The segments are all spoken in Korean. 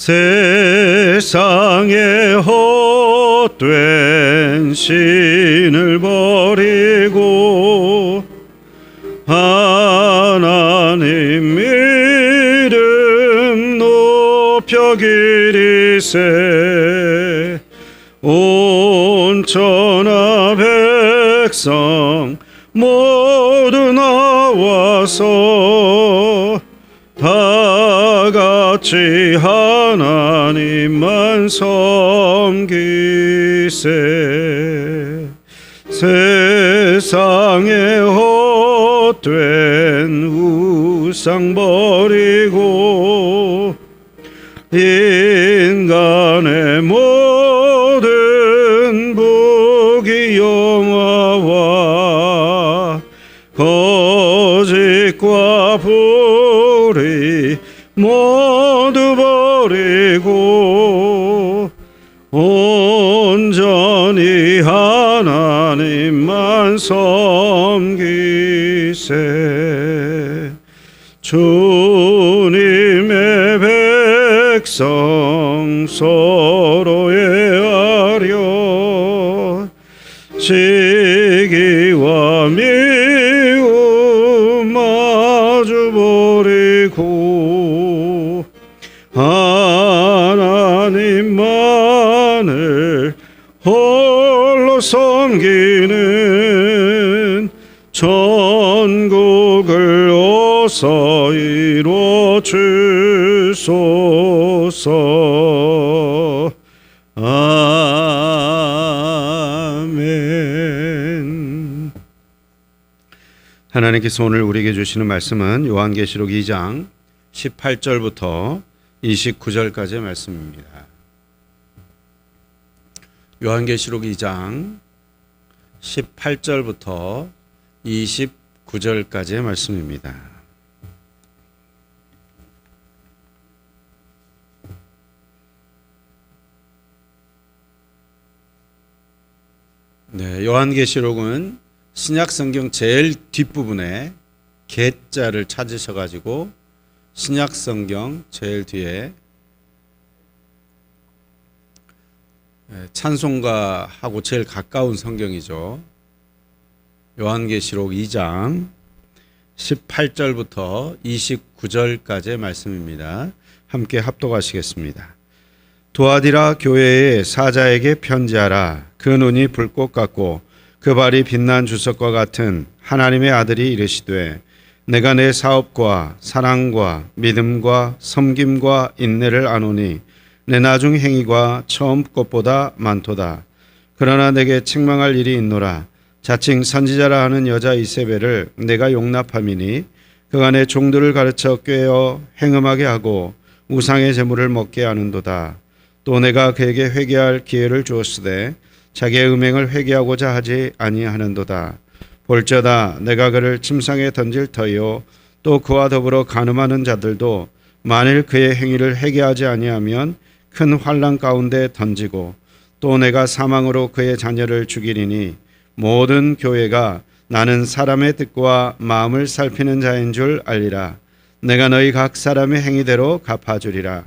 세상에 헛된 신을 버리고 하나님 이름 높여 기리세. 온 천하 백성 모두 나와서 다 같이 섬기세 세상에 헛된 우상 버리 하나님만을 홀로 섬기는 전국을 어서 이루어 주소서. 아멘. 하나님께서 오늘 우리에게 주시는 말씀은 요한계시록 2장 18절부터 29절까지의 말씀입니다. 요한계시록 2장 18절부터 29절까지의 말씀입니다. 네, 요한계시록은 신약 성경 제일 뒷부분에 개자를 찾으셔 가지고 신약 성경 제일 뒤에 예, 찬송가하고 제일 가까운 성경이죠. 요한계시록 2장 18절부터 29절까지의 말씀입니다. 함께 합독하시겠습니다. 도아디라 교회의 사자에게 편지하라. 그 눈이 불꽃 같고 그 발이 빛난 주석과 같은 하나님의 아들이 이르시되 내가 내 사업과 사랑과 믿음과 섬김과 인내를 아노니 내 나중 행위가 처음 것보다 많도다. 그러나 내게 책망할 일이 있노라. 자칭 선지자라 하는 여자 이세벨을 내가 용납함이니 그가 내 종들을 가르쳐 꿰어 행음하게 하고 우상의 제물을 먹게 하는도다. 또 내가 그에게 회개할 기회를 주었으되 자기의 음행을 회개하고자 하지 아니하는도다. 볼저다 내가 그를 침상에 던질 터이요. 또 그와 더불어 간음하는 자들도 만일 그의 행위를 회개하지 아니하면 큰 환란 가운데 던지고 또 내가 사망으로 그의 자녀를 죽이리니 모든 교회가 나는 사람의 뜻과 마음을 살피는 자인 줄 알리라. 내가 너희 각 사람의 행위대로 갚아주리라.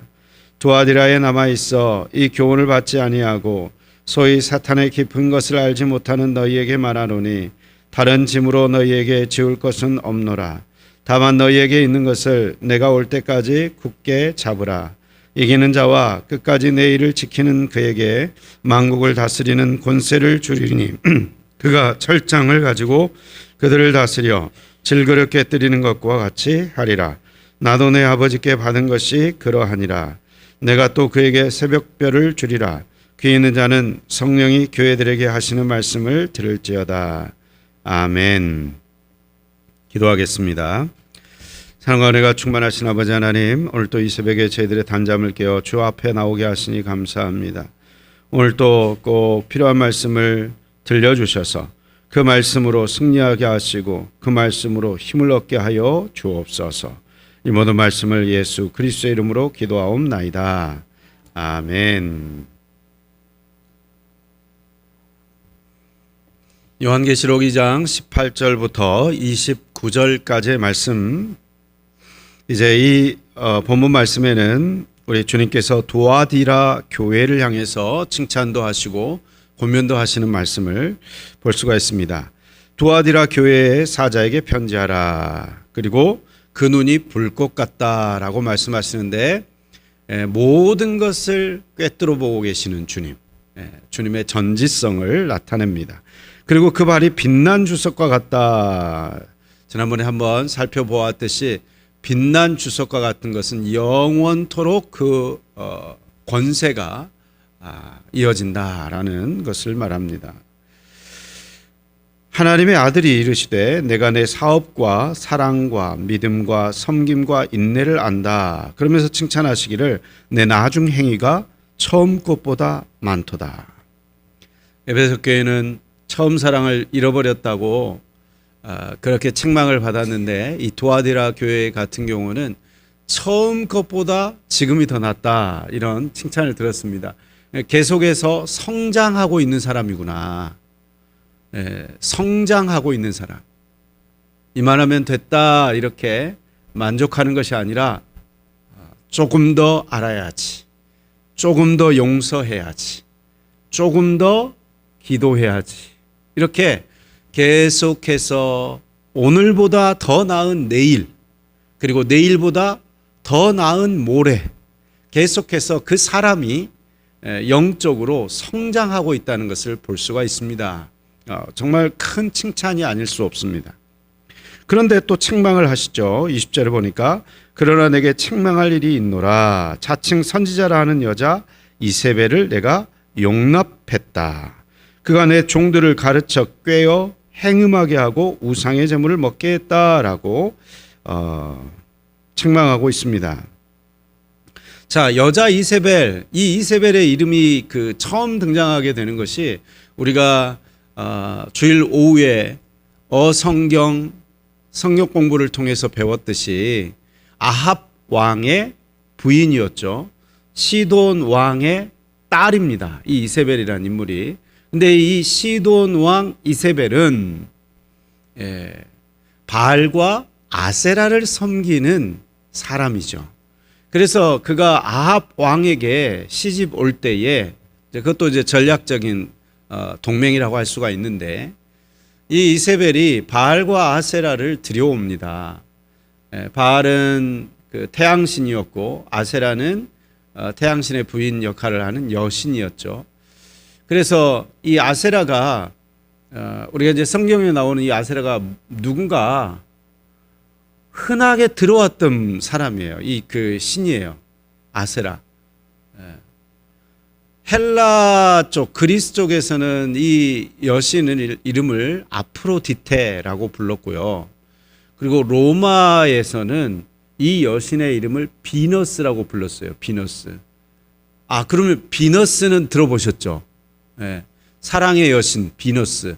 두아디라에 남아 있어 이 교훈을 받지 아니하고 소위 사탄의 깊은 것을 알지 못하는 너희에게 말하노니 다른 짐으로 너희에게 지울 것은 없노라. 다만 너희에게 있는 것을 내가 올 때까지 굳게 잡으라. 이기는 자와 끝까지 내 일을 지키는 그에게 만국을 다스리는 권세를 주리니 그가 철장을 가지고 그들을 다스려 질그릇 깨뜨리는 것과 같이 하리라. 나도 내 아버지께 받은 것이 그러하니라. 내가 또 그에게 새벽별을 주리라. 귀 있는 자는 성령이 교회들에게 하시는 말씀을 들을지어다 아멘. 기도하겠습니다. 사랑과 은혜가 충만하신 아버지 하나님 오늘 또 이 새벽에 저희들의 단잠을 깨어 주 앞에 나오게 하시니 감사합니다. 오늘 또 꼭 필요한 말씀을 들려주셔서 그 말씀으로 승리하게 하시고 그 말씀으로 힘을 얻게 하여 주옵소서. 이 모든 말씀을 예수 그리스도의 이름으로 기도하옵나이다. 아멘 요한계시록 2장 18절부터 29절까지의 말씀 이제 이 어, 본문 말씀에는 우리 주님께서 도아디라 교회를 향해서 칭찬도 하시고 권면도 하시는 말씀을 볼 수가 있습니다. 도아디라 교회의 사자에게 편지하라. 그리고 그 눈이 불꽃 같다라고 말씀하시는데 에, 모든 것을 꿰뚫어 보고 계시는 주님, 에, 주님의 전지성을 나타냅니다. 그리고 그 발이 빛난 주석과 같다. 지난번에 한번 살펴보았듯이 빛난 주석과 같은 것은 영원토록 그 어, 권세가 아, 이어진다라는 것을 말합니다. 하나님의 아들이 이르시되 내가 내 사업과 사랑과 믿음과 섬김과 인내를 안다. 그러면서 칭찬하시기를 내 나중 행위가 처음 것보다 많도다. 에베소 교회는 처음 사랑을 잃어버렸다고 아, 그렇게 책망을 받았는데 이 도아디라 교회 같은 경우는 처음 것보다 지금이 더 낫다 이런 칭찬을 들었습니다. 계속해서 성장하고 있는 사람이구나. 예, 성장하고 있는 사람. 이만하면 됐다 이렇게 만족하는 것이 아니라 조금 더 알아야지. 조금 더 용서해야지. 조금 더 기도해야지. 이렇게 계속해서 오늘보다 더 나은 내일, 그리고 내일보다 더 나은 모레, 계속해서 그 사람이 에, 영적으로 성장하고 있다는 것을 볼 수가 있습니다. 어, 정말 큰 칭찬이 아닐 수 없습니다. 그런데 또 책망을 하시죠. 20절에 보니까 그러나 내게 책망할 일이 있노라. 자칭 선지자라 하는 여자 이세벨을 내가 용납했다. 그가 내 종들을 가르쳐 꿰어 행음하게 하고 우상의 제물을 먹게 했다라고 어, 책망하고 있습니다. 자 여자 이세벨 이 이세벨의 이름이 그 처음 등장하게 되는 것이 우리가 어, 주일 오후에 어성경 성경 공부를 통해서 배웠듯이 아합 왕의 부인이었죠. 시돈 왕의 딸입니다. 이 이세벨이라는 인물이. 근데 이 시돈 왕 이세벨은 예, 바알과 아세라를 섬기는 사람이죠. 그래서 그가 아합 왕에게 시집 올 때에 그것도 이제 전략적인 어, 동맹이라고 할 수가 있는데 이 이세벨이 바알과 아세라를 들여옵니다. 예, 바알은 그 태양신이었고 아세라는 어, 태양신의 부인 역할을 하는 여신이었죠. 그래서 이 아세라가 어, 우리가 이제 성경에 나오는 이 아세라가 누군가 흔하게 들어왔던 사람이에요. 이 그 신이에요. 아세라. 예. 헬라 쪽 그리스 쪽에서는 이 여신의 이름을 아프로디테라고 불렀고요. 그리고 로마에서는 이 여신의 이름을 비너스라고 불렀어요. 비너스. 아 그러면 비너스는 들어보셨죠? 예. 사랑의 여신 비너스.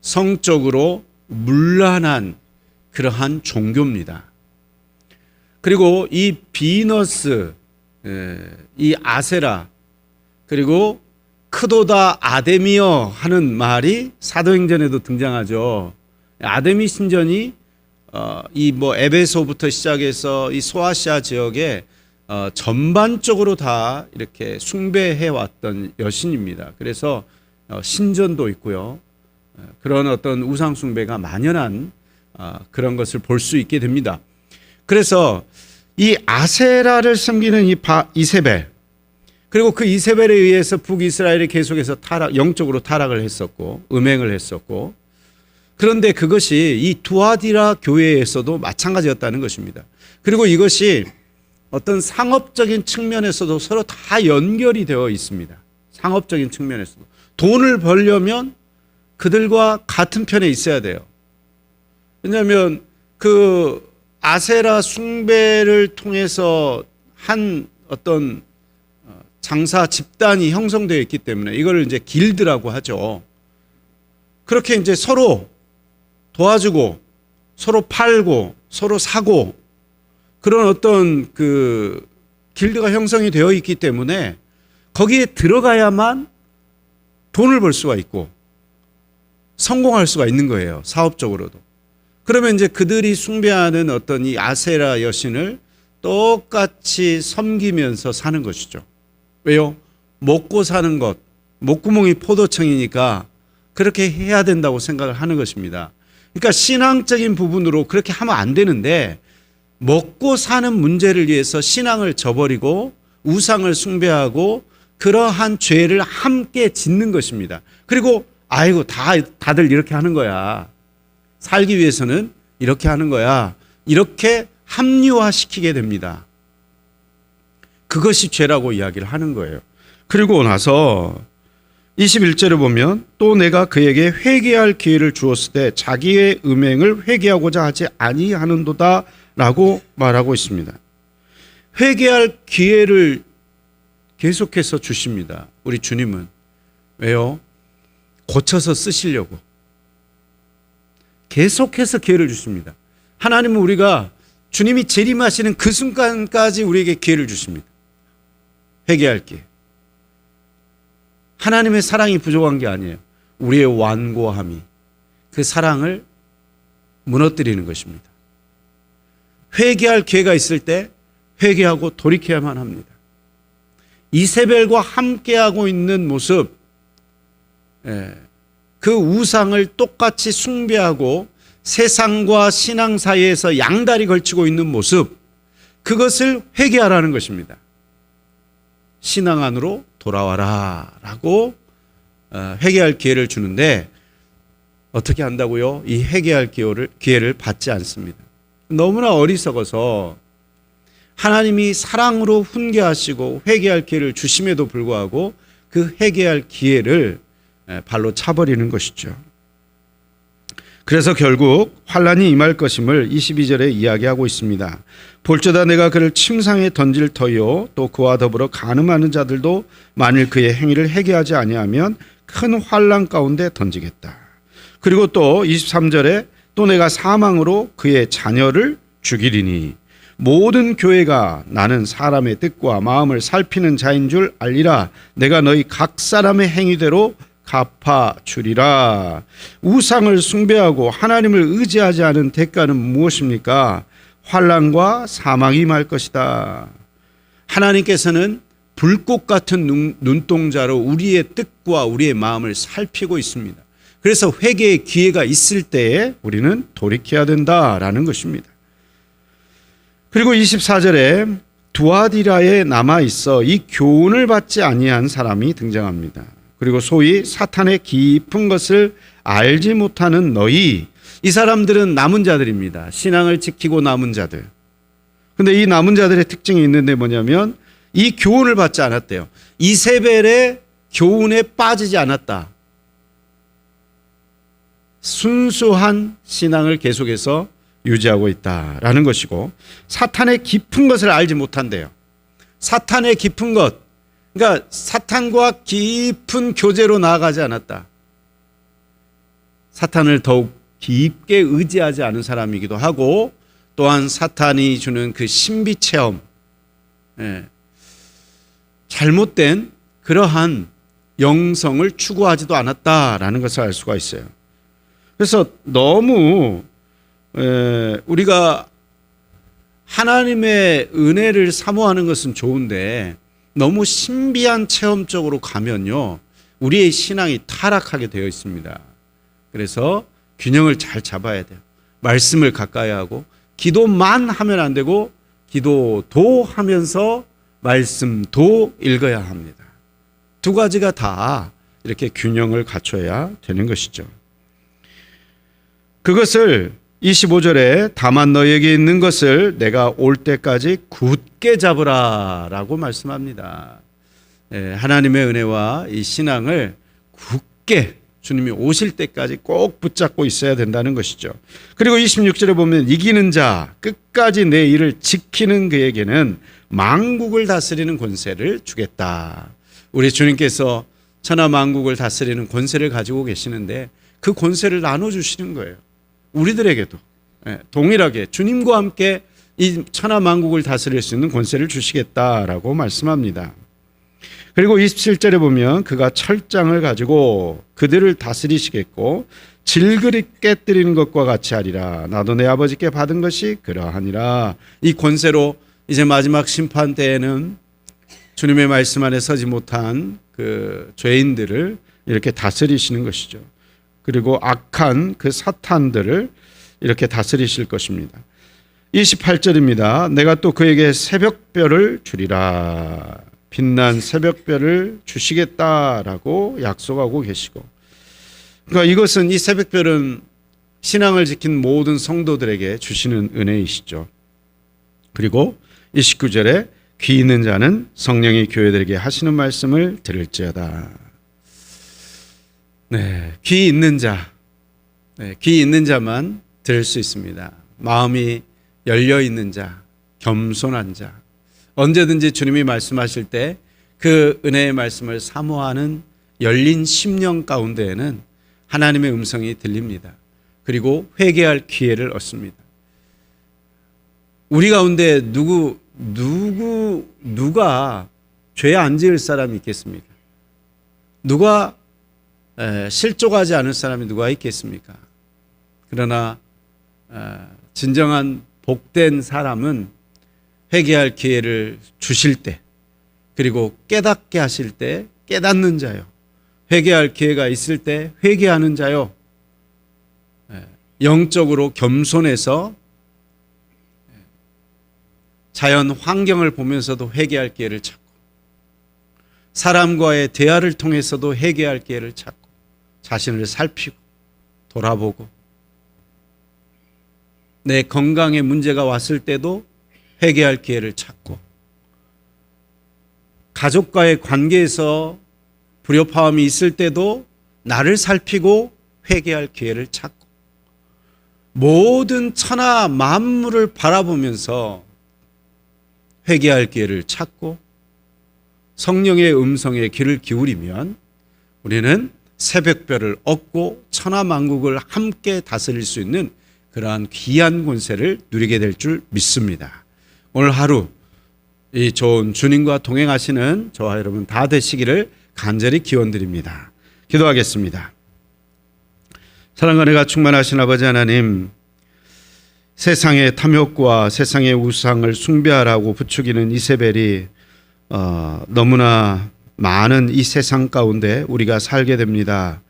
성적으로 문란한 그러한 종교입니다. 그리고 이 비너스, 예, 이 아세라, 그리고 크도다 아데미어 하는 말이 사도행전에도 등장하죠. 아데미 신전이 어, 이뭐 에베소부터 시작해서 이 소아시아 지역에 어, 전반적으로 다 이렇게 숭배해 왔던 여신입니다. 그래서 어, 신전도 있고요. 어, 그런 어떤 우상 숭배가 만연한 어, 그런 것을 볼 수 있게 됩니다. 그래서 이 아세라를 섬기는 이 바, 이세벨 그리고 그 이세벨에 의해서 북이스라엘이 계속해서 타락 영적으로 타락을 했었고 음행을 했었고 그런데 그것이 이 두아디라 교회에서도 마찬가지였다는 것입니다. 그리고 이것이 어떤 상업적인 측면에서도 서로 다 연결이 되어 있습니다. 상업적인 측면에서도 돈을 벌려면 그들과 같은 편에 있어야 돼요. 왜냐하면 그 아세라 숭배를 통해서 한 어떤 어, 장사 집단이 형성되어 있기 때문에 이걸 이제 길드라고 하죠. 그렇게 이제 서로 도와주고 서로 팔고 서로 사고 그런 어떤 그 길드가 형성이 되어 있기 때문에 거기에 들어가야만 돈을 벌 수가 있고 성공할 수가 있는 거예요. 사업적으로도. 그러면 이제 그들이 숭배하는 어떤 이 아세라 여신을 똑같이 섬기면서 사는 것이죠. 왜요? 먹고 사는 것, 목구멍이 포도청이니까 그렇게 해야 된다고 생각을 하는 것입니다. 그러니까 신앙적인 부분으로 그렇게 하면 안 되는데 먹고 사는 문제를 위해서 신앙을 저버리고 우상을 숭배하고 그러한 죄를 함께 짓는 것입니다. 그리고 아이고 다 다들 이렇게 하는 거야. 살기 위해서는 이렇게 하는 거야. 이렇게 합리화시키게 됩니다. 그것이 죄라고 이야기를 하는 거예요. 그리고 나서 21절을 보면 또 내가 그에게 회개할 기회를 주었을 때 자기의 음행을 회개하고자 하지 아니하는도다 라고 말하고 있습니다. 회개할 기회를 계속해서 주십니다. 우리 주님은 왜요? 고쳐서 쓰시려고 계속해서 기회를 주십니다. 하나님은 우리가 주님이 재림하시는 그 순간까지 우리에게 기회를 주십니다. 회개할 기회. 하나님의 사랑이 부족한 게 아니에요. 우리의 완고함이 그 사랑을 무너뜨리는 것입니다. 회개할 기회가 있을 때 회개하고 돌이켜야만 합니다. 이세벨과 함께하고 있는 모습, 예, 그 우상을 똑같이 숭배하고 세상과 신앙 사이에서 양다리 걸치고 있는 모습, 그것을 회개하라는 것입니다. 신앙 안으로 돌아와라 라고 어, 회개할 기회를 주는데 어떻게 한다고요? 이 회개할 기회를, 기회를 받지 않습니다. 너무나 어리석어서 하나님이 사랑으로 훈계하시고 회개할 기회를 주심에도 불구하고 그 회개할 기회를 발로 차버리는 것이죠. 그래서 결국 환란이 임할 것임을 22절에 이야기하고 있습니다. 볼저다 내가 그를 침상에 던질 터요 또 그와 더불어 간음하는 자들도 만일 그의 행위를 회개하지 아니하면 큰 환란 가운데 던지겠다. 그리고 또 23절에 또 내가 사망으로 그의 자녀를 죽이리니 모든 교회가 나는 사람의 뜻과 마음을 살피는 자인 줄 알리라 내가 너희 각 사람의 행위대로 갚아 주리라. 우상을 숭배하고 하나님을 의지하지 않은 대가는 무엇입니까? 환란과 사망이 말 것이다. 하나님께서는 불꽃 같은 눈, 눈동자로 우리의 뜻과 우리의 마음을 살피고 있습니다. 그래서 회개의 기회가 있을 때에 우리는 돌이켜야 된다라는 것입니다. 그리고 24절에 두아디라에 남아 있어 이 교훈을 받지 아니한 사람이 등장합니다. 그리고 소위 사탄의 깊은 것을 알지 못하는 너희 이 사람들은 남은 자들입니다. 신앙을 지키고 남은 자들. 근데 이 남은 자들의 특징이 있는데 뭐냐면 이 교훈을 받지 않았대요. 이세벨의 교훈에 빠지지 않았다. 순수한 신앙을 계속해서 유지하고 있다라는 것이고 사탄의 깊은 것을 알지 못한대요. 사탄의 깊은 것 그러니까 사탄과 깊은 교제로 나아가지 않았다. 사탄을 더욱 깊게 의지하지 않은 사람이기도 하고 또한 사탄이 주는 그 신비 체험, 예, 잘못된 그러한 영성을 추구하지도 않았다라는 것을 알 수가 있어요. 그래서 너무 에, 우리가 하나님의 은혜를 사모하는 것은 좋은데 너무 신비한 체험 쪽으로 가면요. 우리의 신앙이 타락하게 되어 있습니다. 그래서 균형을 잘 잡아야 돼요. 말씀을 가까이 하고 기도만 하면 안 되고 기도도 하면서 말씀도 읽어야 합니다. 두 가지가 다 이렇게 균형을 갖춰야 되는 것이죠. 그것을 25절에 다만 너에게 있는 것을 내가 올 때까지 굳게 잡으라 라고 말씀합니다. 예, 하나님의 은혜와 이 신앙을 굳게 주님이 오실 때까지 꼭 붙잡고 있어야 된다는 것이죠. 그리고 26절에 보면 이기는 자 끝까지 내 일을 지키는 그에게는 만국을 다스리는 권세를 주겠다. 우리 주님께서 천하 만국을 다스리는 권세를 가지고 계시는데 그 권세를 나눠 주시는 거예요. 우리들에게도 예, 동일하게 주님과 함께 이 천하 만국을 다스릴 수 있는 권세를 주시겠다라고 말씀합니다. 그리고 27절에 보면 그가 철장을 가지고 그들을 다스리시겠고 질그리 깨뜨리는 것과 같이 하리라. 나도 내 아버지께 받은 것이 그러하니라. 이 권세로 이제 마지막 심판 때에는 주님의 말씀 안에 서지 못한 그 죄인들을 이렇게 다스리시는 것이죠. 그리고 악한 그 사탄들을 이렇게 다스리실 것입니다. 28절입니다. 내가 또 그에게 새벽별을 주리라. 빛난 새벽별을 주시겠다라고 약속하고 계시고. 그러니까 이것은 이 새벽별은 신앙을 지킨 모든 성도들에게 주시는 은혜이시죠. 그리고 29절에 귀 있는 자는 성령이 교회들에게 하시는 말씀을 들을지어다. 네, 귀 있는 자, 네, 귀 있는 자만 들을 수 있습니다. 마음이 열려 있는 자, 겸손한 자, 언제든지 주님이 말씀하실 때 그 은혜의 말씀을 사모하는 열린 심령 가운데에는 하나님의 음성이 들립니다. 그리고 회개할 기회를 얻습니다. 우리 가운데 누구 누구 누가 죄 안 지을 사람이 있겠습니까? 누가 에, 실족하지 않을 사람이 누가 있겠습니까? 그러나 에, 진정한 복된 사람은 회개할 기회를 주실 때 그리고 깨닫게 하실 때 깨닫는 자요. 회개할 기회가 있을 때 회개하는 자요. 예, 영적으로 겸손해서 예, 자연 환경을 보면서도 회개할 기회를 찾고 사람과의 대화를 통해서도 회개할 기회를 찾고 자신을 살피고 돌아보고 내 건강에 문제가 왔을 때도 회개할 기회를 찾고 가족과의 관계에서 불협화음이 있을 때도 나를 살피고 회개할 기회를 찾고 모든 천하 만물을 바라보면서 회개할 기회를 찾고 성령의 음성에 귀를 기울이면 우리는 새벽별을 얻고 천하 만국을 함께 다스릴 수 있는 그러한 귀한 권세를 누리게 될 줄 믿습니다. 오늘 하루 이 좋은 주님과 동행하시는 저와 여러분 다 되시기를 간절히 기원드립니다. 기도하겠습니다. 사랑과 은혜가 충만하신 아버지 하나님, 세상의 탐욕과 세상의 우상을 숭배하라고 부추기는 이세벨이 어, 너무나 많은 이 세상 가운데 우리가 살게 됩니다.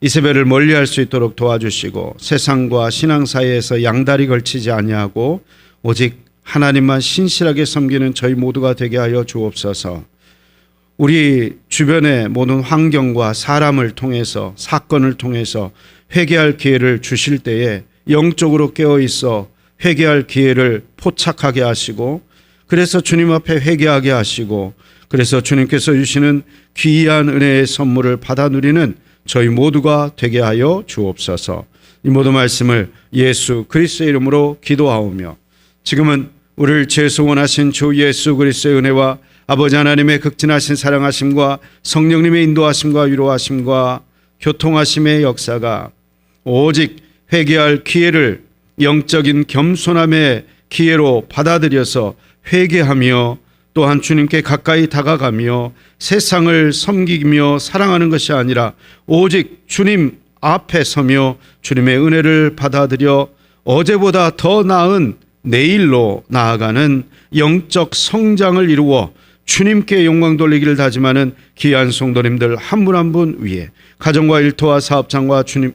이세벨을 멀리할 수 있도록 도와주시고 세상과 신앙 사이에서 양다리 걸치지 아니하고 오직 하나님만 신실하게 섬기는 저희 모두가 되게 하여 주옵소서. 우리 주변의 모든 환경과 사람을 통해서 사건을 통해서 회개할 기회를 주실 때에 영적으로 깨어 있어 회개할 기회를 포착하게 하시고 그래서 주님 앞에 회개하게 하시고 그래서 주님께서 주시는 귀한 은혜의 선물을 받아 누리는 저희 모두가 되게 하여 주옵소서. 이 모든 말씀을 예수 그리스도의 이름으로 기도하오며 지금은 우리를 죄송원하신 주 예수 그리스도의 은혜와 아버지 하나님의 극진하신 사랑하심과 성령님의 인도하심과 위로하심과 교통하심의 역사가 오직 회개할 기회를 영적인 겸손함의 기회로 받아들여서 회개하며 또한 주님께 가까이 다가가며 세상을 섬기며 사랑하는 것이 아니라 오직 주님 앞에 서며 주님의 은혜를 받아들여 어제보다 더 나은 내일로 나아가는 영적 성장을 이루어 주님께 영광 돌리기를 다짐하는 귀한 성도님들 한 분 한분 위에 가정과 일터와 사업장과 주님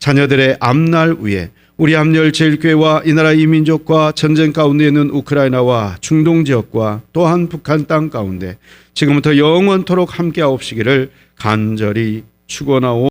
자녀들의 앞날 위에 우리 함열 제일교회와 이 나라 이민족과 전쟁 가운데 있는 우크라이나와 중동 지역과 또한 북한 땅 가운데 지금부터 영원토록 함께하옵시기를 간절히 축원하오.